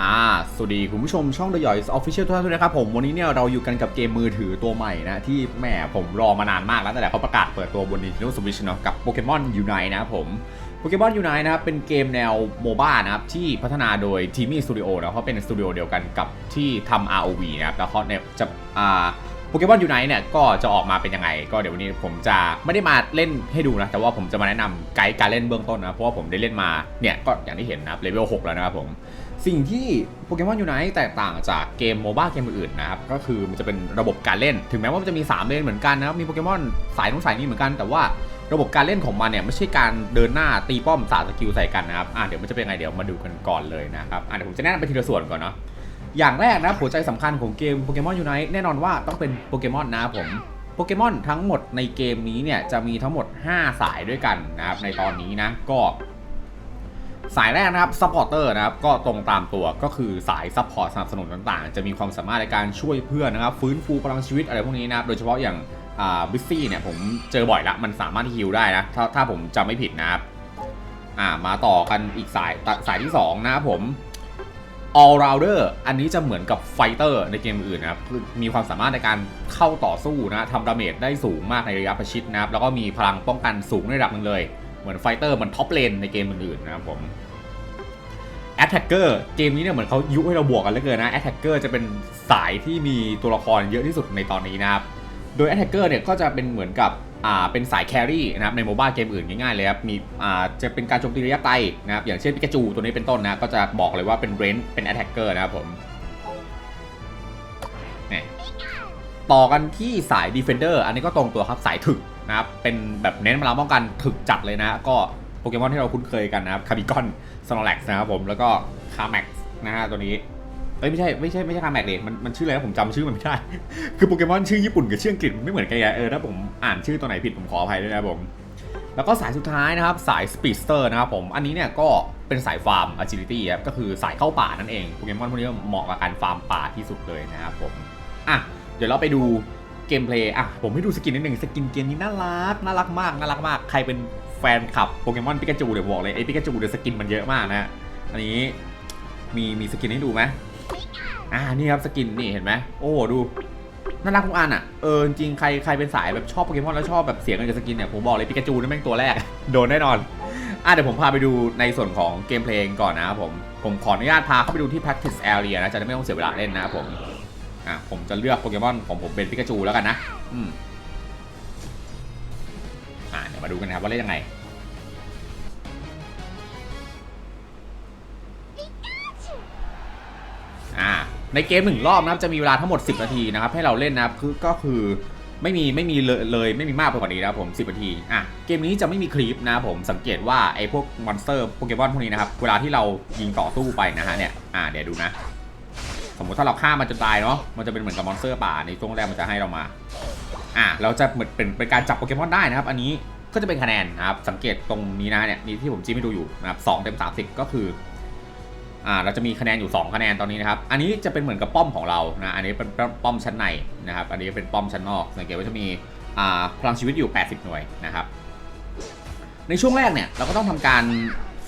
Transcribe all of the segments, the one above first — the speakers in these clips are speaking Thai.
อ่า สวัสดีคุณผู้ชมช่อง The Yoys Official ทุกท่านด้วยนะครับผม วันนี้เนี่ยเราอยู่กันกับเกมมือถือตัวใหม่นะ ที่แหมผมรอมานานมากแล้วตั้งแต่เขาประกาศเปิดตัวบน Nintendo Switch เนาะกับ Pokemon Unite นะครับผม Pokemon Unite นะครับ เป็นเกมแนวโมบ้านะครับ ที่พัฒนาโดย t i m i Studio นะเพราะเป็นสตูดิโอเดียวกันกับที่ทำ ROV นะครับแล้วเขาเนี่ยจะอ่าโปเกมอนยูไนเนี่ยก็จะออกมาเป็นยังไง ก็เดี๋ยววันนี้ผมจะไม่ได้มาเล่นให้ดูนะ แต่ว่าผมจะมาแนะนำไกด์การเล่นเบื้องต้นนะ เพราะว่าผมได้เล่นมาเนี่ยก็อย่างที่เห็นนะเลเวล6แล้วนะครับผม สิ่งที่โปเกมอนยูไนแตกต่างจากเกมโมบ้าเกมอื่นๆนะครับ ก็คือมันจะเป็นระบบการเล่น ถึงแม้ว่ามันจะมี 3 เลนเหมือนกันนะครับ มีโปเกมอนสายนู้นสายนี้เหมือนกัน แต่ว่าระบบการเล่นของมันเนี่ยไม่ใช่การเดินหน้าตีป้อมสาดสกิลใส่กันนะครับ อะเดี๋ยวมันจะเป็นไงเดี๋ยวมาดูกันก่อนเลยนะครับอะเดี๋ยวผมจะแนะนำไปทีละส่วนก่อนเนาะ อย่างแรกนะหัวใจสำคัญของเกมโปเกมอนยูไนแน่นอนว่าต้องเป็นโปเกมอนนะครับผมโปเกมอนทั้งหมดในเกมนี้เนี่ยจะมีทั้งหมด 5 สายด้วยกันนะครับในตอนนี้นะก็ สายแรกนะครับซัพพอร์เตอร์นะครับก็ตรงตามตัวก็คือสายซัพพอร์ตสนับสนุนต่างๆ จะมีความสามารถในการช่วยเพื่อนนะครับ ฟื้นฟูพลังชีวิตอะไรพวกนี้นะครับโดยเฉพาะอย่างบิซซี่เนี่ยผมเจอบ่อยละมันสามารถฮิลได้นะถ้าถ้าผมจำไม่ผิดนะครับอ่ามาต่อกันอีกสายสายที่ 2 นะครับผม all rounder อันนี้จะเหมือนกับไฟเตอร์ในเกมอื่นนะครับคือมีความสามารถในการเข้าต่อสู้นะทำดาเมจได้สูงมากในระยะประชิดนะครับ แล้วก็มีพลังป้องกันสูงในระดับหนึ่งเลย เหมือนไฟเตอร์มือนท็อปเลนในเกมอื่นๆนะครับผม Attacker เกมนี้เนี่ยเหมือนเขายุให้เราบวกกันเหลือเกินนะ Attacker จะเป็นสายที่มีตัวละครเยอะที่สุดในตอนนี้นะครับ โดย Attacker เนี่ยก็จะเป็นเหมือนกับอ่าเป็นสายแครี่นะครับในโมบ้าเกมอื่นง่ายๆเลยครับมีอ่าจะเป็นการโจมตีระยะไกลนะครับอย่างเช่นปิกาจูตัวนี้เป็นต้นนะก็จะบอกเลยว่าเป็นเรนเป็น Attacker นะครับผมต่อกันที่สาย Defender อันนี้ก็ตรงตัวครับสายถึกนะครับเป็นแบบเน้นพลังป้องกันถึกจัดเลยนะก็ โปเกมอนที่เราคุ้นเคยกันนะครับคาบิกอนสโนแล็กนะครับผมแล้วก็คาแม็กนะฮะตัวนี้เอ้ยไม่ใช่ไม่ใช่ไม่ใช่คาแม็กเลยมันมันชื่ออะไรนะผมจำชื่อมันไม่ได้ คือโปเกมอนชื่อญี่ปุ่นกับชื่ออังกฤษมันไม่เหมือนกันไงเออถ้าผมอ่านชื่อตัวไหนผิดผมขออภัยด้วยนะผมแล้วก็สายสุดท้ายนะครับสายสปีดสเตอร์นะครับผมอันนี้เนี่ยก็เป็นสายฟาร์ม agility ครับก็คือสายเข้าป่านั่นเองโปเกมอนพวกนี้เหมาะกับการฟาร์มป่าที่สุดเลยนะครับผมอะเดี๋ยวเราไปดูเกมเพลย์อะผมให้ดูสกินนิดหนึ่งสกินเกมนี้น่ารักน่ารักมากน่ารักมากใครเป็น แฟนคลับโปเกมอนปิกาจูเดี๋ยวบอกเลยไอ้ปิกาจูเดี๋ยวสกินมันเยอะมากนะอันนี้มีมีสกินให้ดูไหมอ่านี่ครับสกินนี่เห็นไหมโอ้ดูน่ารักทุกอันอะเออจริงใครใครเป็นสายแบบชอบโปเกมอนแล้วชอบแบบเสียงเงินกับสกินเนี่ยผมบอกเลยปิกาจูนี่แม่งตัวแรก โดนแน่นอนอะเดี๋ยวผมพาไปดูในส่วนของเกมเพลงก่อนนะครับผมผมขออนุญาตพาเข้าไปดูที่ practice area นะจะได้ไม่ต้องเสียเวลาเล่นนะครับผมอะผมจะเลือกโปเกมอนของผมเป็นปิกาจูแล้วกันนะอืมอะเดี๋ยวมาดูกันนะครับว่าเล่นยังไง ในเกมหนึ่งรอบนะครับจะมีเวลาทั้งหมด 10 นาทีนะครับ ให้เราเล่นนะครับคือก็คือไม่มีไม่มีเลยเลยไม่มีมากไปกว่านี้นะครับผม 10 นาทีอะเกมนี้จะไม่มีคลิปนะผมสังเกตว่าไอ้พวกมอนสเตอร์โปเกมอนพวกนี้นะครับเวลาที่เรายิงต่อสู้ไปนะฮะเนี่ยอ่าเดี๋ยวดูนะ สมมติถ้าเราฆ่ามันจนตายเนาะมันจะเป็นเหมือนกับมอนสเตอร์ป่าในช่วงแรกมันจะให้เรามาอะเราจะเหมือนเป็นเป็นการจับโปเกมอนได้นะครับ อันนี้ก็จะเป็นคะแนนนะครับสังเกตตรงนี้นะเนี่ยนี่ที่ผมจิ้มให้ดูอยู่นะครับสองเต็มสามสิบก็คือ อ่าเราจะมีคะแนนอยู่ 2 คะแนนตอนนี้นะครับ อันนี้จะเป็นเหมือนกับป้อมของเรานะ อันนี้เป็นป้อมชั้นในนะครับ อันนี้เป็นป้อมชั้นนอก สังเกตว่าจะมีอ่าพลังชีวิตอยู่ 80 หน่วยนะครับ ในช่วงแรกเนี่ยเราก็ต้องทำการ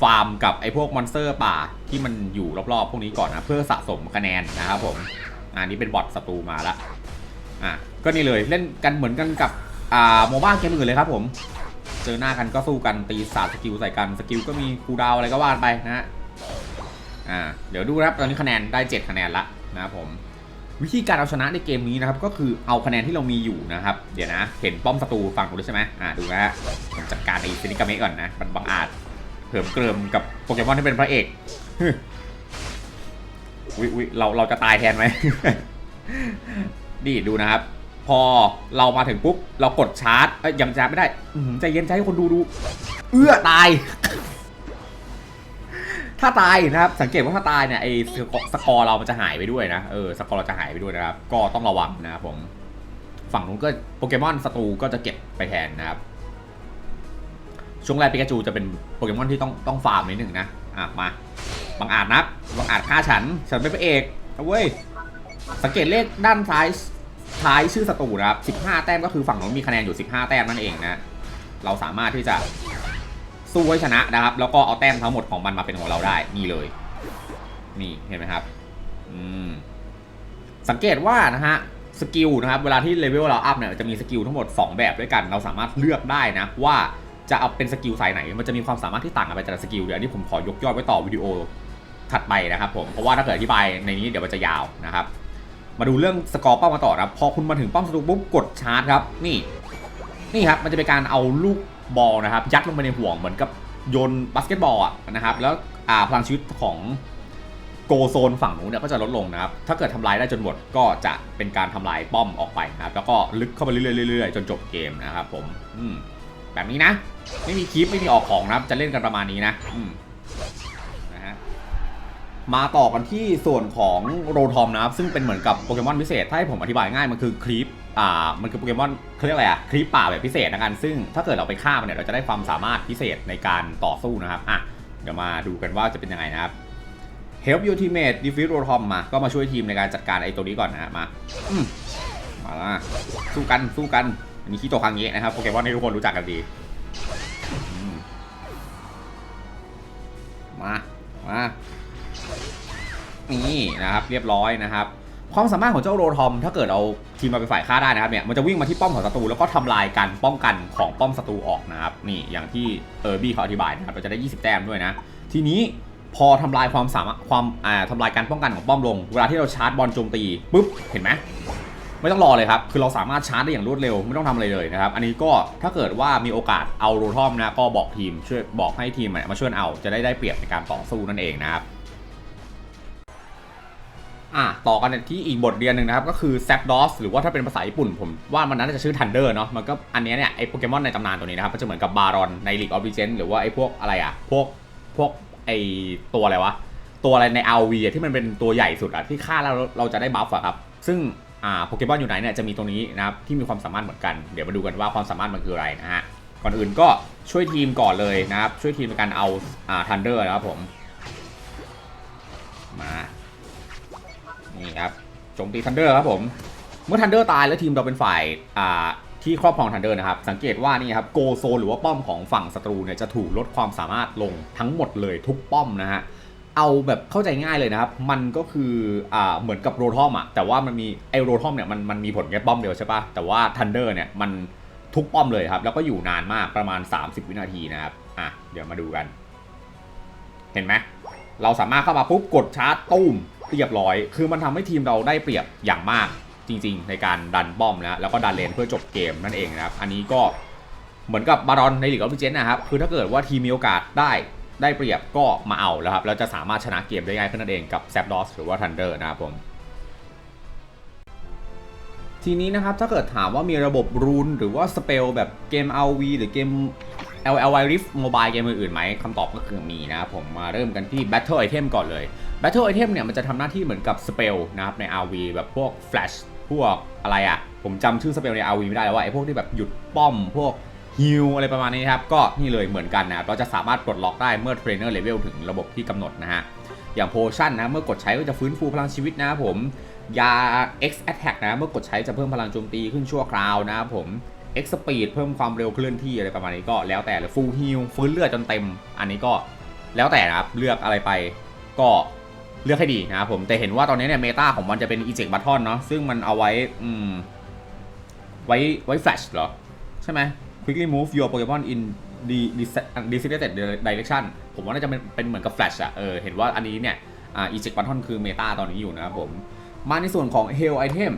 ฟาร์มกับไอ้พวกมอนสเตอร์ป่าที่มันอยู่รอบๆ พวกนี้ก่อนนะเพื่อสะสมคะแนนนะครับผม อันนี้เป็นบอทศัตรูมาแล้วอะก็นี่เลยเล่นกันเหมือนกันกับอ่าโมบ้าเกมอื่นเลยครับผม เจอหน้ากันก็สู้กันตีสาดสกิลใส่กันสกิลก็มีคูดาวอะไรก็ว่าไปนะฮะ อ่าเดี๋ยวดูนะครับตอนนี้คะแนนได้ 7 คะแนนละนะครับผมวิธีการเอาชนะในเกมนี้นะครับก็คือเอาคะแนนที่เรามีอยู่นะครับ เดี๋ยวนะ เห็นป้อมศัตรูฝั่งนู้นด้วยใช่ไหมอ่าดูนะฮะผมจัดการไอ้ซินิกาเมะก่อนนะมันบังอาจเผิมเกริมกับโปเกมอนที่เป็นพระเอกวิวิเราเราจะตายแทนไหมนี่ดูนะครับ พอเรามาถึงปุ๊บ เรากดชาร์จเอ้ยยังชาร์จไม่ได้ใจเย็นใจให้คนดูดู เอื้อตาย ถ้าตายนะครับ สังเกตว่าถ้าตายเนี่ยไอ้สกอร์เรามันจะหายไปด้วยนะเออสกอร์เราจะหายไปด้วยนะครับ ก็ต้องระวังนะครับผมฝั่งนู้นก็โปเกมอนศัตรูก็จะเก็บไปแทนนะครับ ช่วงแรกปิกาจูจะเป็นโปเกมอนที่ต้องต้องฟาร์มนิดหนึ่งนะอะมาบังอาจนับบังอาจฆ่าฉัน ฉันเป็นพระเอกเอาเว้ยสังเกตเลขด้านซ้ายท้ายชื่อศัตรูนะครับ 15 แต้มก็คือฝั่งนู้นมีคะแนนอยู่ 15 แต้มนั่นเองนะ เราสามารถที่จะ สู้ให้ชนะนะครับ แล้วก็เอาแต้มทั้งหมดของมันมาเป็นของเราได้นี่เลย นี่เห็นไหมครับอืมสังเกตว่านะฮะสกิลนะครับเวลาที่เลเวลเราอัพเนี่ยจะมีสกิลทั้งหมด 2 แบบด้วยกัน เราสามารถเลือกได้นะว่าจะเอาเป็นสกิลสายไหน มันจะมีความสามารถที่ต่างกันไปแต่ละสกิลเดี๋ยวนี้ผมขอยกยอดไว้ต่อวิดีโอถัดไปนะครับผมเพราะว่าถ้าเกิดอธิบายในนี้เดี๋ยวมันจะยาวนะครับ มาดูเรื่องสกอร์เป้ามาต่อครับพอคุณมาถึงป้อมศัตรูปุ๊บกดชาร์จครับนี่นี่ครับมันจะเป็นการเอาลูก บอลนะครับยัดลงไปในห่วงเหมือนกับโยนบาสเกตบอลนะครับแล้วพลังชีวิตของโกโซนฝั่งนู้นเนี่ยก็จะลดลงนะครับ ถ้าเกิดทำลายได้จนหมดก็จะเป็นการทำลายป้อมออกไปนะครับ แล้วก็ลึกเข้าไปเรื่อยๆจนจบเกมนะครับผมมแบบนี้นะ ไม่มีคลิปไม่มีออกของนะครับ จะเล่นกันประมาณนี้นะมนะฮะมาต่อกันที่ส่วนของโรทอมนะครับ ซึ่งเป็นเหมือนกับโปเกมอนพิเศษ ถ้าให้ผมอธิบายง่ายมันคือคลิป อ่ามันคือโปเกมอนเขาเรียกอะไรอะคลิปป่าแบบพิเศษนะกันซึ่งถ้าเกิดเราไปฆ่ามันเนี่ยเราจะได้ความสามารถพิเศษในการต่อสู้นะครับอะเดี๋ยวมาดูกันว่าจะเป็นยังไงนะครับ Help your teammate defeat Rotom มา ก็มาช่วยทีมในการจัดการไอ้ตัวนี้ก่อนนะมาอืมมาละสู้กันสู้กันอันนี้คิโตคังเงะนะครับโปเกมอนที่ทุกคนรู้จักกันดีมามานี่นะครับ เรียบร้อยนะครับ ความสามารถของเจ้าโรทอม ถ้าเกิดเอาทีมมาเป็นฝ่ายฆ่าได้นะครับเนี่ยมันจะวิ่งมาที่ป้อมของศัตรูแล้วก็ทำลายการป้องกันของป้อมศัตรูออกนะครับนี่อย่างที่เออร์บี้เขาอธิบายนะครับเราจะได้ 20 แต้มด้วยนะทีนี้พอทำลายความสามารถความอ่าทำลายการป้องกันของป้อมลง เวลาที่เราชาร์จบอลโจมตีปุ๊บเห็นไหมไม่ต้องรอเลยครับ คือเราสามารถชาร์จได้อย่างรวดเร็ว ไม่ต้องทำอะไรเลยนะครับ อันนี้ก็ถ้าเกิดว่ามีโอกาสเอาโรทอมนะ ก็บอกทีมช่วยบอกให้ทีมมาช่วยเอา จะได้ได้เปรียบในการต่อสู้นั่นเองนะครับ อะต่อกันที่อีกบทเรียนหนึ่งนะครับ ก็คือ z a p d o s หรือว่าถ้าเป็นภาษาญี่ปุ่นผมว่ามันน่าจะชื่อ Thunder เนาะมันก็อันนี้เนี่ยไอโปเกมอนในตำนานตัวนี้นะครับก็จะเหมือนกับบารอนใน League of Legends หรือว่าไอพวกอะไรอะพวกพวกไอตัวอะไรวะตัวอะไรใน RV อะที่มันเป็นตัวใหญ่สุดอะที่ฆ่าแล้วเราจะได้บัฟอะครับซึ่งอ่าโปเกมอนอยู่ไหนเนี่ยจะมีตัวนี้นะครับที่มีความสามารถเหมือนกันเดี๋ยวมาดูกันว่าความสามารถมันคืออะไรนะฮะก่อนอื่นก็ช่วยทีมก่อนเลยนะครับช่วยทีมในการเอาอ่า Thunder นะครับผมมา นี่ครับโจมตีทันเดอร์ครับผม เมื่อทันเดอร์ตายแล้วทีมเราเป็นฝ่ายอ่าที่ครอบครองทันเดอร์นะครับ สังเกตว่านี่ครับโกโซหรือว่าป้อมของฝั่งศัตรูเนี่ยจะถูกลดความสามารถลงทั้งหมดเลยทุกป้อมนะฮะเอาแบบเข้าใจง่ายเลยนะครับ มันก็คืออ่าเหมือนกับโรทอมอะแต่ว่ามันมีไอโรทอมเนี่ยมันมันมีผลแค่ป้อมเดียวใช่ปะแต่ว่าทันเดอร์เนี่ยมันทุกป้อมเลยครับ แล้วก็อยู่นานมากประมาณ 30 วินาทีนะครับอะเดี๋ยวมาดูกัน เห็นไหมเราสามารถเข้ามาปุ๊บกดชาร์จตุ้ม เรียบร้อย คือมันทำให้ทีมเราได้เปรียบอย่างมากจริง ๆ ในการดันป้อมนะแล้วก็ดันเลนเพื่อจบเกมนั่นเองนะครับอันนี้ก็เหมือนกับบารอนในลีกออฟเจนนะครับคือถ้าเกิดว่าทีมมีโอกาสได้ได้เปรียบก็มาเอาแล้วครับแล้วจะสามารถชนะเกมได้ง่ายขึ้นนั่นเองกับแซปดอสหรือว่าทันเดอร์นะครับผมทีนี้นะครับถ้าเกิดถามว่ามีระบบรูนหรือว่าสเปลแบบเกม RV หรือเกม LLY Rift Mobile เกมอื่นๆไหมคำตอบก็คือมีนะครับผมมาเริ่มกันที่ Battle Item ก่อนเลย Battle Item เนี่ยมันจะทำหน้าที่เหมือนกับสเปลนะครับใน RV แบบพวก Flash พวกอะไรอะ่ะ ผมจำชื่อสเปลใน RV ไม่ได้แล้วว่าไอ้พวกที่แบบหยุดป้อมพวกฮิลอะไรประมาณนี้ครับก็นี่เลยเหมือนกันนะเราจะสามารถปลดล็อกได้เมื่อเทรนเนอร์เลเวลถึงระบบที่กำหนดนะฮะอย่างโพชั่นนะเมื่อกดใช้ก็จะฟื้นฟูพลังชีวิตนะครับผมยา X Attack นะเมื่อกดใช้จะเพิ่มพลังโจมตีขึ้นชั่วคราวนะครับผม X Speed เพิ่มความเร็วเคลื่อนที่อะไรประมาณนี้ก็แล้วแต่เลย Full Heal ฟื้นเลือดจนเต็ม อันนี้ก็แล้วแต่นะครับเลือกอะไรไปก็เลือกให้ดีนะครับผมแต่เห็นว่าตอนนี้เนี่ยเมตาของมันจะเป็น Eject Button เนาะซึ่งมันเอาไว้อืมไว้ไว้ Flash เหรอ ใช่ไหม Quickly move your Pokemon in the designated direction ผมว่าน่าจะเป็นเป็นเหมือนกับ Flash อะเออเห็นว่าอันนี้เนี่ยอ่า Eject Button คือเมตาตอนนี้อยู่นะครับผม มาในส่วนของ Hell Item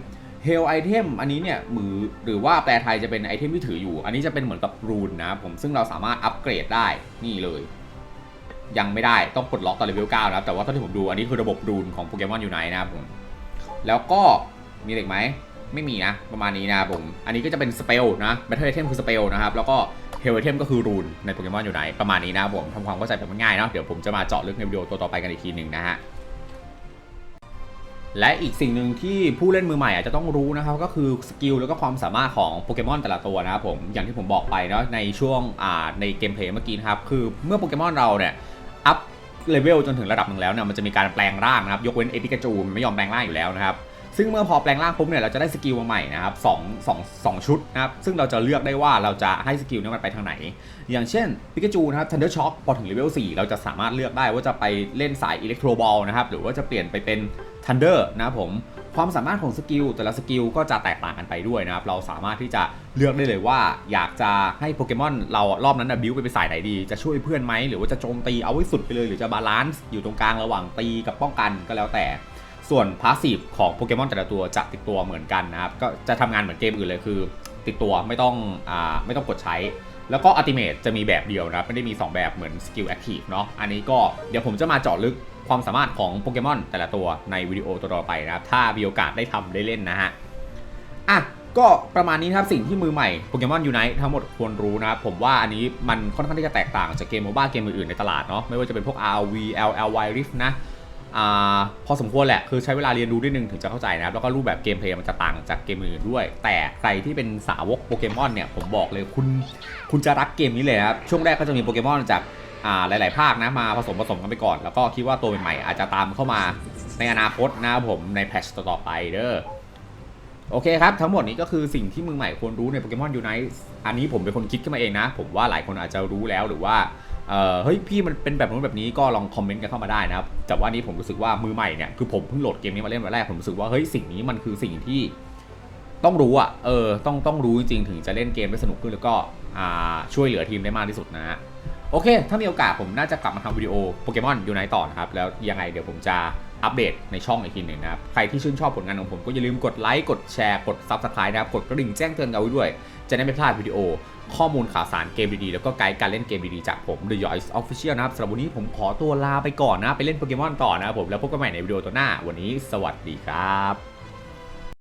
Hell Item อันนี้เนี่ยมือหรือว่าแปลไทยจะเป็นไอเทมที่ถืออยู่ อันนี้จะเป็นเหมือนกับรูนนะผมซึ่งเราสามารถอัปเกรดได้นี่เลย ยังไม่ได้ต้องปลดล็อกตอนเลเวล9นะครับ แต่ว่าเท่าที่ผมดูอันนี้คือระบบรูนของโปเกมอนยูไนนะครับผม แล้วก็มีอะไรอีกไหมไม่มีนะ ประมาณนี้นะผม อันนี้ก็จะเป็นสเปลนะ Battle Item คือสเปลนะครับ แล้วก็ Hell Item ก็คือรูนในโปเกมอนยูไนประมาณนี้นะผมทำความเข้าใจแบบง่ายเนาะเดี๋ยวผมจะมาเจาะลึกในวิดีโอตัวต่อไปกันอีกทีหนึ่งนะฮะ และอีกสิ่งหนึ่งที่ผู้เล่นมือใหม่อาจจะต้องรู้นะครับก็คือสกิลแล้วก็ความสามารถของโปเกมอนแต่ละตัวนะครับผมอย่างที่ผมบอกไปเนาะในช่วงอ่าในเกมเพลย์เมื่อกี้นะครับคือเมื่อโปเกมอนเราเนี่ยอัพเลเวลจนถึงระดับหนึ่งแล้วเนี่ยมันจะมีการแปลงร่างนะครับยกเว้นเอพิกาจูมันไม่ยอมแปลงร่างอยู่แล้วนะครับซึ่งเมื่อพอแปลงร่างปุ๊บเนี่ยเราจะได้สกิลมาใหม่นะครับสองสองสองชุดนะครับซึ่งเราจะเลือกได้ว่าเราจะให้สกิลนี้มันไปทางไหน อย่างเช่นปิกาจูนะครับ Thunder Shock พอถึงเลเวล4เราจะสามารถเลือกได้ว่าจะไปเล่นสายอิเล็กโทรบอลนะครับหรือว่าจะเปลี่ยนไปเป็น Thunder นะผมความสามารถของสกิลแต่ละสกิลก็จะแตกต่างกันไปด้วยนะครับ เราสามารถที่จะเลือกได้เลยว่า อยากจะให้โปเกมอนเรารอบนั้นนะบิวไปเป็นสายไหนดี จะช่วยเพื่อนไหมหรือว่าจะโจมตีเอาให้สุดไปเลย หรือจะบาลานซ์อยู่ตรงกลางระหว่างตีกับป้องกันก็แล้วแต่ ส่วนพาสซีฟของโปเกมอนแต่ละตัวจะติดตัวเหมือนกันนะครับ ก็จะทำงานเหมือนเกมอื่นเลยคือ ติดตัวไม่ต้องอ่าไม่ต้องกดใช้ แล้วก็อัติเมทจะมีแบบเดียวนะไม่ได้มี 2 แบบเหมือนสกิลแอคทีฟเนาะอันนี้ก็เดี๋ยวผมจะมาเจาะลึกความสามารถของโปเกมอนแต่ละตัวในวิดีโอตัวต่อไปนะครับถ้ามีโอกาสได้ทำได้เล่นนะฮะอะก็ประมาณนี้ครับสิ่งที่มือใหม่โปเกมอนยูไนท์ทั้งหมดควรรู้นะครับผมว่าอันนี้มันค่อนข้างที่จะแตกต่างจากเกมโมบ้าเกมอื่นๆในตลาดเนาะไม่ว่าจะเป็นพวก RV LLY Rift นะ พอสมควรแหละ คือใช้เวลาเรียนรู้ด้วยหนึ่งถึงจะเข้าใจนะครับ แล้วก็รูปแบบเกมเพลย์มันจะต่างจากเกมอื่นด้วย แต่ใครที่เป็นสาวกโปเกมอนเนี่ย ผมบอกเลยคุณคุณจะรักเกมนี้เลยนะครับ ช่วงแรกก็จะมีโปเกมอนจากอ่าหลาย ๆ ภาคนะมาผสมผสมกันไปก่อน แล้วก็คิดว่าตัวใหม่ ๆ อาจจะตามเข้ามาในอนาคตนะครับผมในแพทช์ต่อๆไปเด้อโอเคครับ ทั้งหมดนี้ก็คือสิ่งที่มือใหม่ควรรู้ในโปเกมอนยูไนท์อันนี้ผมเป็นคนคิดขึ้นมาเองนะ ผมว่าหลายคนอาจจะรู้แล้วหรือว่า เออเฮ้ยพี่มันเป็นแบบนู้นแบบนี้ก็ลองคอมเมนต์กันเข้ามาได้นะครับแต่ว่านี้ผมรู้สึกว่ามือใหม่เนี่ยคือผมเพิ่งโหลดเกมนี้มาเล่นวันแรกผมรู้สึกว่าเฮ้ยสิ่งนี้มันคือสิ่งที่ต้องรู้อะเออต้องต้องรู้จริงถึงจะเล่นเกมได้สนุกขึ้นแล้วก็อ่าช่วยเหลือทีมได้มากที่สุดนะฮะโอเค ถ้ามีโอกาสผมน่าจะกลับมาทำวิดีโอโปเกมอนยูไนต่อนะครับ แล้วยังไงเดี๋ยวผมจะอัปเดตในช่องอีกทีหนึ่งนะครับ ใครที่ชื่นชอบผลงานของผมก็อย่าลืมกดไลค์ กดแชร์ กด Subscribe นะครับ กดกระดิ่งแจ้งเตือนเอาไว้ด้วย จะได้ไม่พลาดวิดีโอ ข้อมูลข่าวสารเกมดีๆ แล้วก็ไกด์การเล่นเกมดีๆ จากผม The Yoys Official นะครับสำหรับวันนี้ผมขอตัวลาไปก่อนนะ ไปเล่นโปเกมอนต่อนะครับผม แล้วพบกันใหม่ในวิดีโอตัวหน้า วันนี้สวัสดีครับ